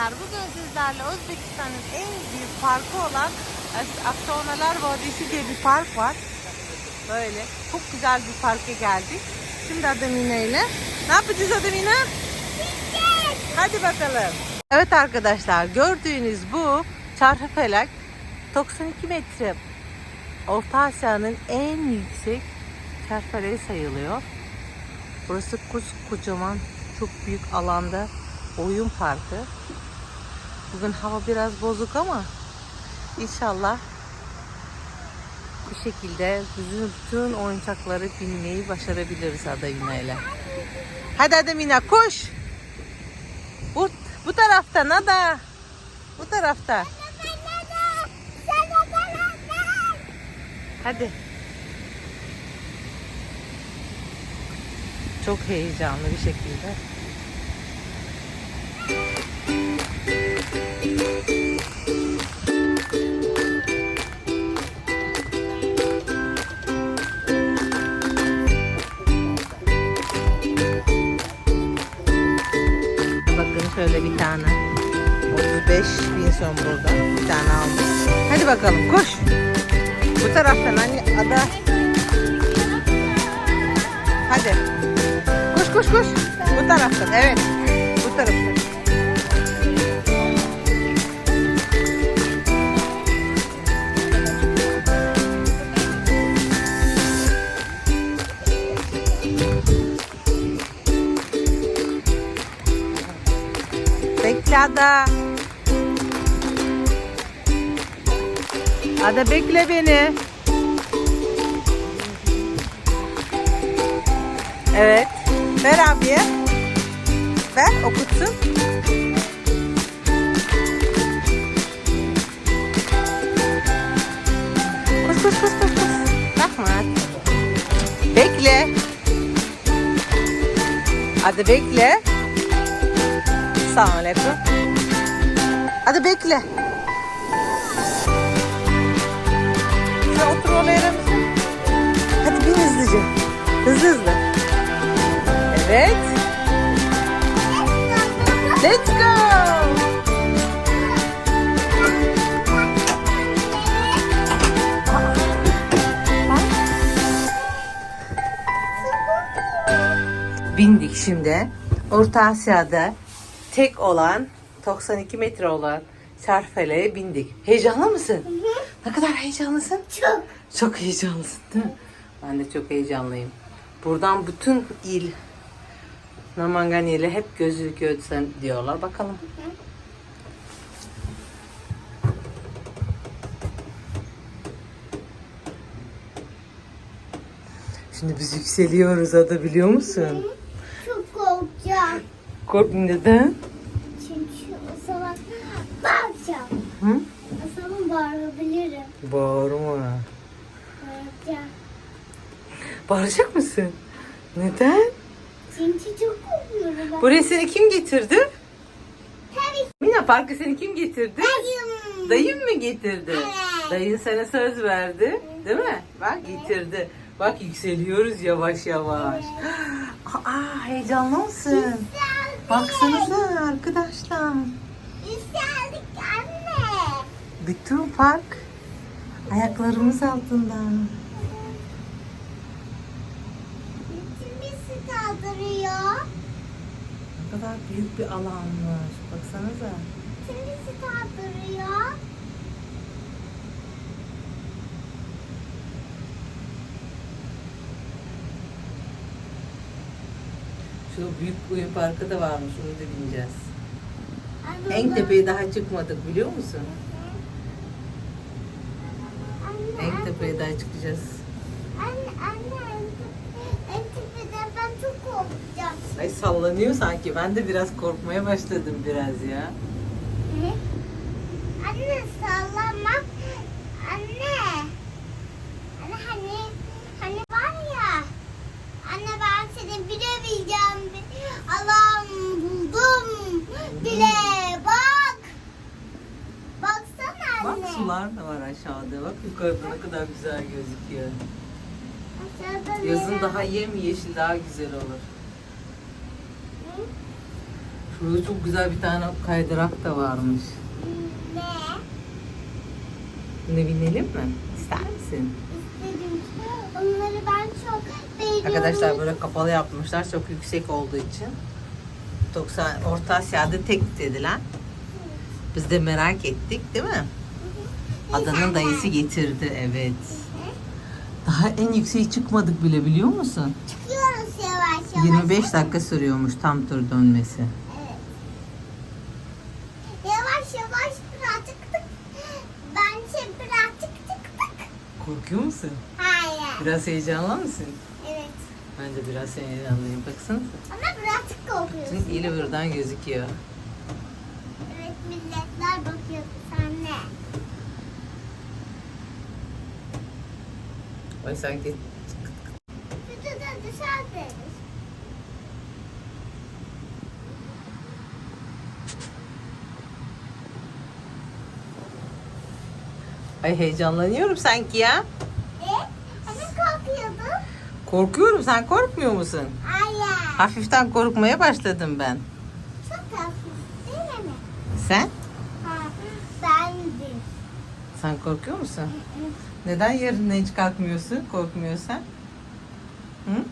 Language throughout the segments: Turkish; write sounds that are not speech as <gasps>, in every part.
arkadaşlar bugün sizlerle Özbekistan'ın en büyük parkı olan Aksonalar Vadisi diye bir park var. Böyle çok güzel bir parka geldik. Şimdi Ademine ile ne yapacağız Ademine? Hadi bakalım. Evet arkadaşlar gördüğünüz bu çarşıfelek 92 metre. Orta Asya'nın en yüksek çarşıfeleği sayılıyor. Burası kocaman çok büyük alanda oyun parkı. Bugün hava biraz bozuk ama inşallah bu şekilde bütün oyuncakları binmeyi başarabiliriz Ademina ile. Hadi Ademina koş. Bu, bu tarafta Nada. Bu tarafta. Hadi. Çok heyecanlı bir şekilde. Şöyle bir tane. 35 bin son burada. Bir tane aldım. Hadi bakalım koş. Bu taraftan anne ada. Hadi. Koş koş koş. Bu taraftan evet. Bu taraftan. Ada. Ada bekle beni. Evet. Ver abiye. Ver okutsun. Koş koş koş koş. koş. Bakma. Bekle. Hadi bekle. Selamun Aleyküm. Hadi bekle. Sen otur oraya mısın? Hadi bin hızlıca. Hızlı hızlı. Evet. Let's go. Bindik şimdi. Orta Asya'da tek olan 92 metre olan Şarfele'ye bindik. Heyecanlı mısın? Ne kadar heyecanlısın? Çok. Çok heyecanlısın değil mi? Ben de çok heyecanlıyım. Buradan bütün il Namangani ile hep gözüküyor diyorlar. Bakalım. Şimdi biz yükseliyoruz ada biliyor musun? Çok korkacağım. Kork neden? Hı? Zaman bağırabilirim. Bağırma. Bağıracağım. Bağıracak mısın? Neden? Çünkü çok korkuyorum ben. Buraya seni kim getirdi? Tabii. Mina Park'a seni kim getirdi? Dayım. Dayın mı getirdi? Evet. Dayın sana söz verdi. Değil mi? Bak getirdi. Bak yükseliyoruz yavaş yavaş. <gasps> Aa heyecanlı mısın? Baksanıza arkadaşlar. Yükseldik anne. Bütün park ayaklarımız altında. Bizi kaldırıyor. Ne kadar büyük bir alanmış. Baksanıza. Bütün bizi kaldırıyor. Şu büyük oyun parkı da varmış. Onu da bineceğiz. En tepeye daha çıkmadık biliyor musun? Tepeye daha çıkacağız. anne, anne, en- en tepeden ben çok korkacağım. Ay sallanıyor sanki. Ben de biraz korkmaya başladım biraz ya. Ne? Anne sallama. Anne. Anne hani hani var ya. Anne ben seni bilebileceğim. Allah'ım buldum. Bile bak. Sular da var aşağıda. Bak yukarıda ne kadar güzel gözüküyor. Aşağıda Yazın daha yemyeşil daha güzel olur. Hı? Burada çok güzel bir tane kaydırak da varmış. Ne? Ne binelim mi? İster misin? İstedim. Onları ben çok beğeniyorum. Arkadaşlar böyle kapalı yapmışlar çok yüksek olduğu için. 90 Orta Asya'da tek dediler. Biz de merak ettik değil mi? Adanın dayısı getirdi evet. Daha en yükseğe çıkmadık bile biliyor musun? Çıkıyoruz yavaş yavaş. 25 dakika sürüyormuş tam tur dönmesi. Evet. Yavaş yavaş birazcık tık. Bence birazcık tık tık. Korkuyor musun? Hayır. Biraz heyecanlı mısın? Evet. Ben de biraz heyecanlıyım. Baksana. Ama birazcık korkuyorsun. Çünkü iyi buradan gözüküyor. Evet milletler bakıyor Bütün de dışarıdayız. Ay heyecanlanıyorum sanki ya. E? Hani korkuyordun? Korkuyorum. Sen korkmuyor musun? Hayır. Hafiften korkmaya başladım ben. Çok hafif değil mi? Sen? Ha, bendim. Sen korkuyor musun? Neden yerinden hiç kalkmıyorsun? Korkmuyorsan? Hı?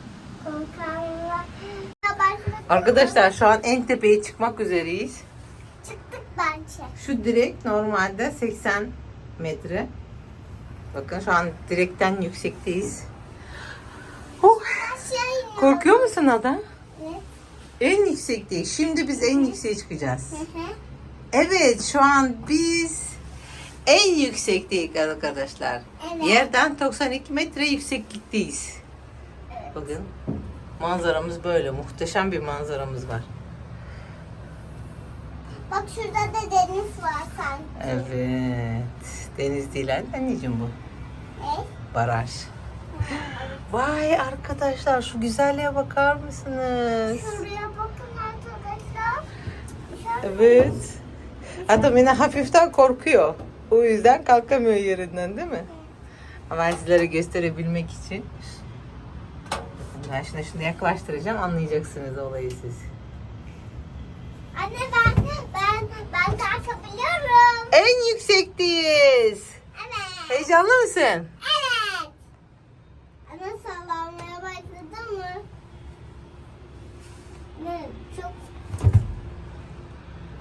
Korkarlar. Arkadaşlar şu an en tepeye çıkmak üzereyiz. Çıktık bence. Şu direk normalde 80 metre. Bakın şu an direkten yüksekteyiz. Oh, korkuyor musun Ada? Evet. En yüksekteyiz. Şimdi biz en yükseğe çıkacağız. Evet şu an biz en yüksekteyiz arkadaşlar. Evet. Yerden 92 metre yükseklikteyiz. Bakın manzaramız böyle. Muhteşem bir manzaramız var. Bak şurada da deniz var sanki. Evet. Deniz değil anneciğim bu. Evet. Baraj. <laughs> Vay arkadaşlar şu güzelliğe bakar mısınız? Şuraya bakın arkadaşlar. Evet. Adam yine hafiften korkuyor. O yüzden kalkamıyor yerinden değil mi? Ama ben sizlere gösterebilmek için. Ben şimdi şunu yaklaştıracağım anlayacaksınız olayı siz. Anne ben ben ben kalkabiliyorum. En yüksekteyiz. Evet. Heyecanlı mısın? Evet. Anne sallanmaya başladı mı? Ne çok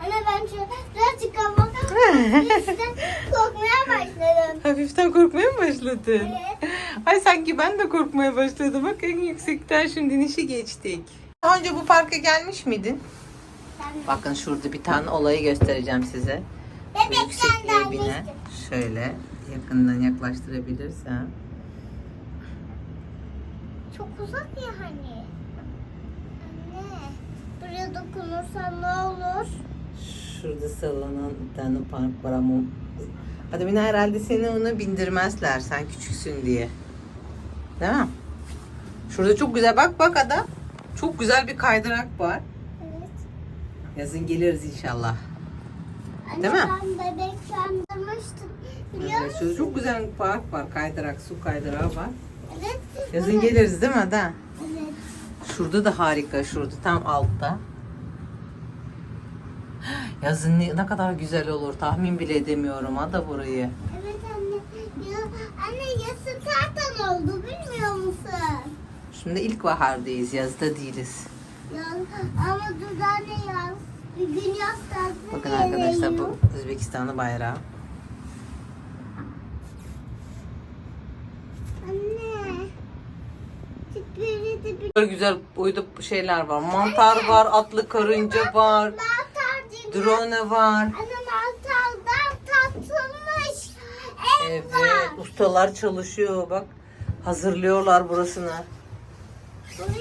Anne ben şu birazcık üstten korkmaya başladım. <laughs> Hafiften korkmaya mı başladın? Evet. Ay sanki ben de korkmaya başladım. Bak en yüksekten şimdi inişi geçtik. Daha önce bu parka gelmiş miydin? Ben Bakın şurada bir tane olayı göstereceğim size. bine. gelmiştim. Şöyle yakından yaklaştırabilirsem. Çok uzak ya hani. Anne. Buraya dokunursan ne olur? Şurada sallanan bir tane park var ama Hadi Mina herhalde seni ona bindirmezler sen küçüksün diye. Değil mi? Şurada çok güzel bak bak ada. Çok güzel bir kaydırak var. Evet. Yazın geliriz inşallah. Anne Değil mi? ben bebekken durmuştum. Biliyor Evet, musun? şurada çok güzel bir park var. Kaydırak, su kaydırağı var. Evet. Yazın geliriz değil mi ada? Evet. Şurada da harika. Şurada tam altta. Yazın ne, ne kadar güzel olur. Tahmin bile edemiyorum ada burayı. Evet anne. Ya, anne yası zaten oldu bilmiyor musun? Şimdi ilkbahardayız. Yazda değiliz. Ya, ama dur anne yaz. Bir gün yaz Bakın arkadaşlar bu Özbekistan'ın bayrağı. Anne. Böyle güzel uydu şeyler var. Mantar var, atlı karınca var. Drone var. Anne mantardan tatılmış. Ev Evet, var. ustalar çalışıyor. Bak, hazırlıyorlar burasını.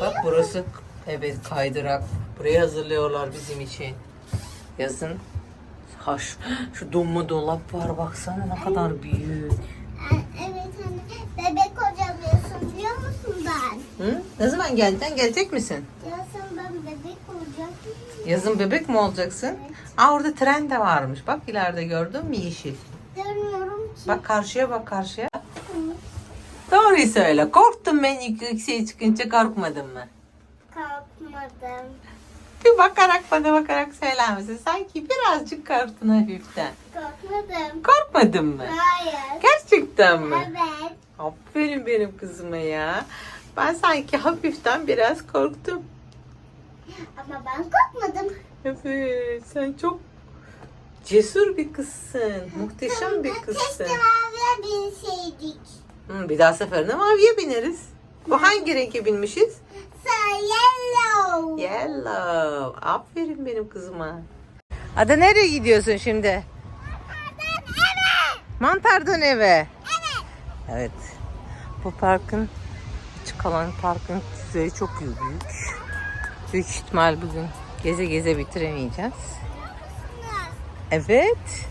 Bak burası evet kaydırak. Burayı hazırlıyorlar bizim için. Yazın. Ha şu, şu donma dolap var baksana ne kadar büyük. E, Evet anne. Bebek hocalıyorsun biliyor musun ben? Hı? Ne zaman geleceksin? Gelecek misin? Yazın ben bebek olacağım. Yazın bebek mi olacaksın? Evet. Aa orada tren de varmış. Bak ileride gördün mü yeşil? Görmüyorum ki. Bak karşıya bak karşıya. Doğruyu söyle. Korktun ben yük- yükseğe çıkınca korkmadın mı? Kalkmadım. Bir bakarak bana bakarak söyler misin? Sanki birazcık korktun hafiften. Korkmadım. Korkmadın mı? Hayır. Gerçekten mi? Evet. Aferin benim kızıma ya. Ben sanki hafiften biraz korktum. Ama ben korkmadım. Evet sen çok cesur bir kızsın. Muhteşem bir kızsın. Keşke maviye binseydik. Hı, bir daha seferinde maviye bineriz. Bu hangi renge binmişiz? So yellow. Yellow. Aferin benim kızıma. Ada nereye gidiyorsun şimdi? Mantardan eve. Evet. Evet. Bu parkın açık alan parkın düzeyi çok büyük. Büyük ihtimal bugün geze geze bitiremeyeceğiz. Evet.